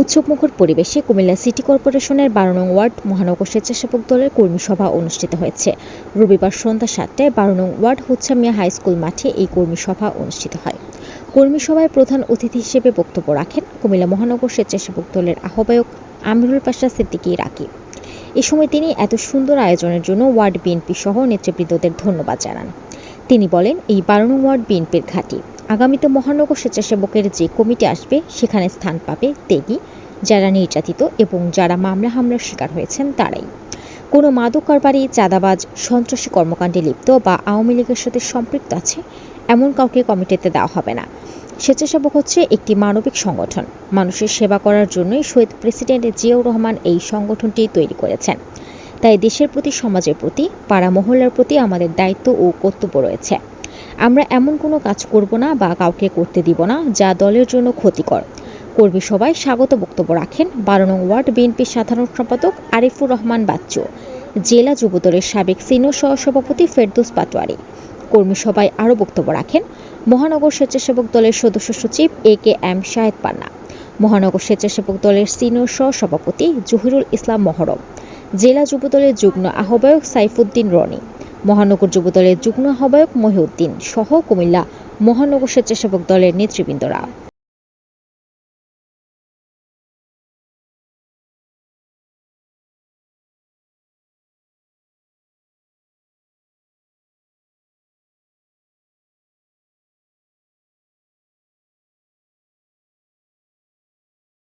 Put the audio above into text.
উৎসবমুখর পরিবেশে কুমিল্লা সিটি কর্পোরেশনের বারো নং ওয়ার্ড মহানগর স্বেচ্ছাসেবক দলের কর্মী সভা অনুষ্ঠিত হয়েছে। রবিবার সন্ধ্যা সাতটায় বারো নং ওয়ার্ড হুচ্ছামিয়া হাই স্কুল মাঠে এই কর্মী সভা অনুষ্ঠিত হয়। কর্মী সভায় প্রধান অতিথি হিসেবে বক্তব্য রাখেন কুমিল্লা মহানগর স্বেচ্ছাসেবক দলের আহ্বায়ক আমিরুল পাশা সিদ্দিকী রাকি এ সময় তিনি এত সুন্দর আয়োজনের জন্য ওয়ার্ড বিএনপি সহ নেতৃবৃন্দদের ধন্যবাদ জানান। তিনি বলেন, এই বারো নং ওয়ার্ড বিএনপির ঘাঁটি। আগামীতে মহানগর স্বেচ্ছাসেবকের যে কমিটি আসবে, সেখানে স্থান পাবে ত্যাগী যারা নির্যাতিত এবং যারা মামলা হামলার শিকার হয়েছেন তারাই। কোনো মাদক কারবারি চাঁদাবাজ, সন্ত্রাসী কর্মকাণ্ডে লিপ্ত বা আওয়ামী লীগের সাথে সম্পৃক্ত আছে, এমন কাউকে কমিটিতে দেওয়া হবে না। স্বেচ্ছাসেবক হচ্ছে একটি মানবিক সংগঠন। মানুষের সেবা করার জন্যই শহীদ প্রেসিডেন্ট জিয়াউর রহমান এই সংগঠনটি তৈরি করেছেন। তাই দেশের প্রতি, সমাজের প্রতি, পাড়া মহল্লার প্রতি আমাদের দায়িত্ব ও কর্তব্য রয়েছে। আমরা এমন কোনো কাজ করব না বা কাউকে করতে দিব না, যা দলের জন্য ক্ষতিকর। কর্মী সভায় স্বাগত বক্তব্য রাখেন বারো নং ওয়ার্ড বিএনপির সাধারণ সম্পাদক আরিফুর রহমান বাচ্চু, জেলা যুবদলের সাবেক সিনিয়র সহসভাপতি ফেরদৌস পাটোয়ারি। কর্মী সভায় আরও বক্তব্য রাখেন মহানগর স্বেচ্ছাসেবক দলের সদস্য সচিব এ কে এম শাহেদ পান্না, মহানগর স্বেচ্ছাসেবক দলের সিনিয়র সহসভাপতি জহিরুল ইসলাম মহরম, জেলা যুবদলের যুগ্ম আহ্বায়ক সাইফুদ্দিন রনি মহানগর যুব দলের যুগ্ম আহ্বায়ক মহিউদ্দিন সহ কুমিল্লা মহানগর স্বেচ্ছাসেবক দলের নেতৃবৃন্দরা।